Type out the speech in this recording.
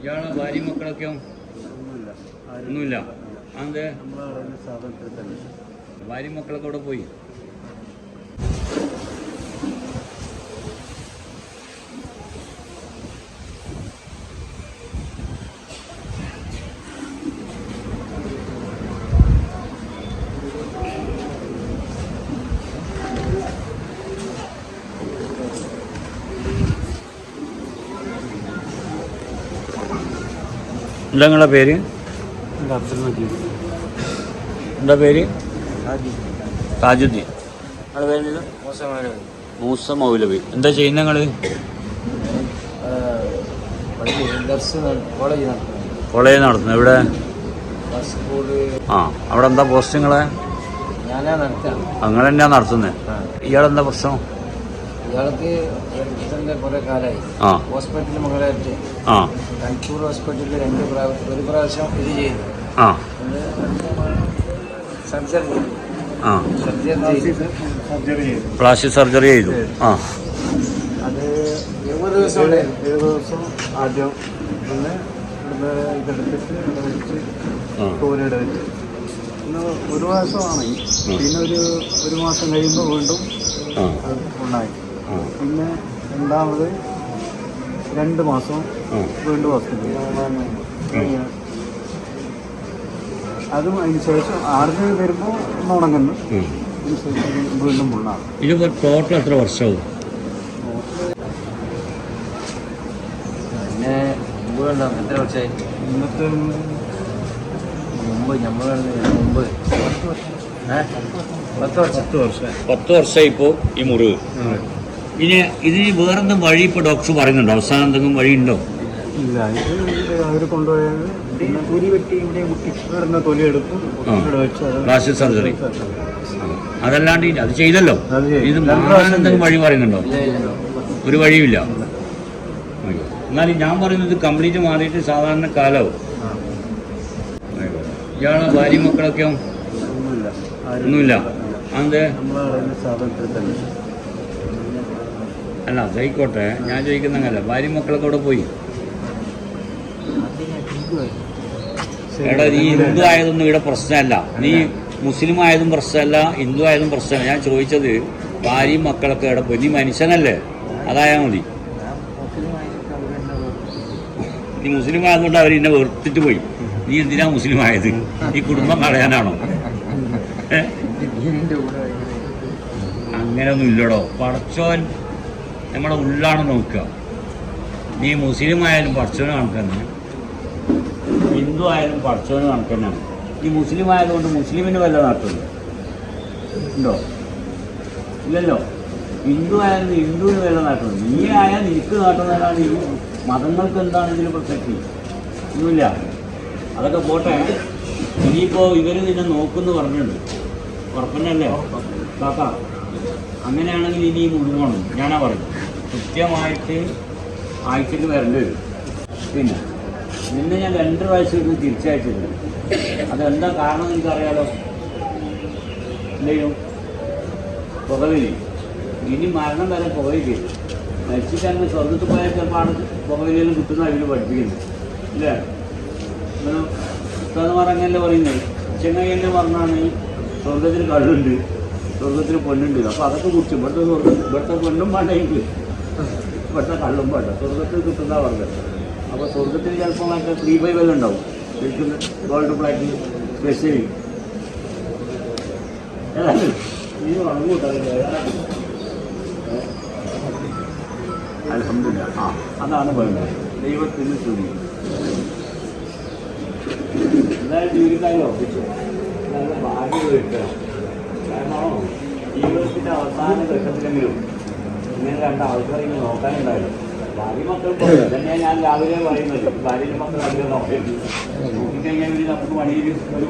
ഇയാളെ ഭാര്യ മക്കളൊക്കെയോ ഒന്നുമില്ല. അതെ ഭാര്യ മക്കളൊക്കെ അവിടെ പോയി? എന്താ നിങ്ങളുടെ പേര്? എന്റെ അബ്ദുൽ മജീദ്. എന്താ പേര്? താജുദ്ദീൻ പേര് മൂസ മൗലവി. എന്താ ചെയ്യുന്ന നിങ്ങൾ? ദർസ് കോളേജ് നടത്തുന്നു. ഇവിടെ ആ അവിടെ എന്താ പോസ്റ്റ് നിങ്ങളെ? അങ്ങനെ നിങ്ങൾ തന്നെയാ നടത്തുന്നത് ഇയാളെന്താ പ്രശ്നം? ഇയാൾക്ക് കുറേ കാലമായി. ആ. ഹോസ്പിറ്റലിൽ മകളായിട്ട് കൺപൂർ ഹോസ്പിറ്റലിൽ രണ്ട് പ്രാവശ്യം ഒരു പ്രാവശ്യം ഇത് ചെയ്തു. പ്ലാസ്റ്റിക് സർജറി ചെയ്തു. ആ. അത് എഴുപത് ദിവസം എഴുപത് ദിവസം ആദ്യം പിന്നെ ഇതെടുത്തിട്ട് വെച്ച് പിന്നെ ഒരു മാസമാണ് പിന്നെ ഒരു ഒരു മാസം കഴിയുമ്പോൾ വീണ്ടും ഉണ്ടായി. പിന്നെ രണ്ടാമത് രണ്ട് മാസം രണ്ട് വീണ്ടും ഹോസ്പിറ്റലിൽ. അതും അതിന് ശേഷം ആറിന് വരുമ്പോൾ ഒന്ന് ഉണങ്ങുന്നു. വീണ്ടും ടോട്ടൽ എത്ര വർഷമാവും പിന്നെ എത്ര വർഷമായി ഇന്നത്തെ മുമ്പ് നമ്മൾ മുമ്പ്? പത്ത് വർഷം. പത്ത് വർഷം. പത്ത് വർഷമായി ഇപ്പോ ഈ മുറിവ്. ഇനി ഇതിന് വേറെന്തും വഴി ഇപ്പൊ ഡോക്ടർ പറയുന്നുണ്ടോ? അവസാനം എന്തെങ്കിലും വഴി ഉണ്ടോ ഇല്ല ഇത് അവർ കൊണ്ടുപോയത് പിന്നെ കുരി വെട്ടി ഇവിടെ കുട്ടി കിടന്ന തൊലി എടുക്കും പ്ലാസ്റ്റിക് സർജറി അതല്ലാണ്ട് അത് ചെയ്തല്ലോ. ഇത് മാറാൻ എന്തെങ്കിലും വഴി പറയുന്നുണ്ടോ. ഒരു വഴിയുമില്ല. എന്നാലും ഞാൻ പറയുന്നത് കംപ്ലീറ്റ് മാറിയിട്ട് സാധാരണ കാലാവും. ഇയാളെ ഭാര്യ മക്കളൊക്കെയോ? ഒന്നുമില്ല. അതെ അല്ല അതായിക്കോട്ടെ ഞാൻ ചോദിക്കുന്നങ്ങല്ല ഭാര്യ മക്കളൊക്കെ അവിടെ പോയി. എടാ നീ ഹിന്ദു ആയതൊന്നും ഇവിടെ പ്രശ്നമല്ല. നീ മുസ്ലിം ആയതും പ്രശ്നമല്ല ഹിന്ദു ആയതും പ്രശ്നമല്ല. ഞാൻ ചോദിച്ചത് ഭാര്യയും മക്കളൊക്കെ ഇവിടെ പോയി? നീ മനുഷ്യനല്ലേ? അതായാൽ മതി. നീ മുസ്ലിം ആയതുകൊണ്ട് അവർ എന്നെ വെറുത്തിട്ട് പോയി. നീ എന്തിനാ മുസ്ലിം ആയത്? ഈ കുടുംബം കളയാനാണോ? അങ്ങനെയൊന്നും ഇല്ലടോ. പടച്ചോൻ നമ്മളെ ഉള്ളാണ് നോക്കുക. നീ മുസ്ലിം ആയാലും പഠിച്ചവന് കണക്കന്നെ. ഹിന്ദു ആയാലും പഠിച്ചവന് കണക്കന്നെയാണ് നീ മുസ്ലിം ആയതുകൊണ്ട് മുസ്ലിമിന് വല്ല നടത്തുന്നു ഉണ്ടോ? ഇല്ലല്ലോ. ഹിന്ദു ആയാലും ഹിന്ദുവിന് വല്ല നാട്ടുണ്ടോ നീ ആയാൽ നിനക്ക് നാട്ടുന്നതാണ് ഈ മതങ്ങൾക്ക് എന്താണ് ഇതിന് പ്രസക്തി. ഒന്നുമില്ല. അതൊക്കെ പോട്ടെ. ഇനിയിപ്പോൾ ഇവർ നിന്നെ നോക്കുന്നു പറഞ്ഞിട്ടുണ്ട്. ഉറപ്പന്നല്ലേ? കാക്ക അങ്ങനെയാണെങ്കിൽ ഇനി മുഴുവണം ഞാനാ പറയും കൃത്യമായിട്ട് ആഴ്ചയിൽ വരേണ്ടി വരും. പിന്നെ നിന്നെ ഞാൻ രണ്ട് പ്രാവശ്യം ഇരുന്ന് തിരിച്ചയച്ചിരുന്നു അതെന്താ കാരണം എനിക്കറിയാലോ? എന്തെയും പുകവിലി. ഇനി മരണം വരെ പുകയില്ല മരിച്ചിട്ടാണ് സ്വർഗത്ത് പോയാൽ ചിലപ്പോൾ ആണ് പുകവിലും കിട്ടുന്ന അതിൽ പഠിപ്പിക്കുന്നത് ഇല്ലേ ഇങ്ങനെ ഉസ്താദന്മാർ അങ്ങനെയല്ലേ പറയുന്നത്? ചെങ്ങയ്യല്ലേ പറഞ്ഞാണ് സ്വർഗത്തിന് കള്ളുണ്ട്. സ്വർഗത്തിൽ പൊന്നുണ്ട്. അപ്പോൾ അതൊക്കെ കുറിച്ച് ഇവിടുത്തെ സ്വർഗം ഇവിടുത്തെ പൊന്നും വേണ്ടെങ്കിൽ ഇവിടുത്തെ കള്ളും വേണ്ട. സ്വർഗത്തിൽ കിട്ടുന്ന പറഞ്ഞത്. അപ്പോൾ സ്വർഗത്തിൽ ചിലപ്പോൾ മറ്റേ ത്രീ ബൈ വെൽ ഉണ്ടാവും. ശരിക്കും ഗോൾഡ് ബ്ലാക്ക് സ്പെഷ്യൽ ഉറങ്ങൂട്ടല്ലേ അലഹമില്ല ആ അതാണ് വേണ്ടത്. ദൈവത്തിന് സ്തുതി. എന്തായാലും ജീവിതക്കാരി ഉറപ്പിച്ചു? നല്ല ഭാഗ്യം കിട്ടുക. കാരണം ജീവിതത്തിന്റെ അവസാന ഘട്ടത്തിലെങ്കിലും ഇങ്ങനെ രണ്ട് ആൾക്കാരെങ്കിലും നോക്കാനുണ്ടായിരുന്നു. ഭാര്യ മക്കൾ തന്നെ ഞാൻ രാവിലെ പറയുന്നത്. ഭാര്യ മക്കൾ അധികം നോക്കരുത്. നോക്കിക്കഴിഞ്ഞാൽ നമുക്ക് പണിയിൽ ഒരു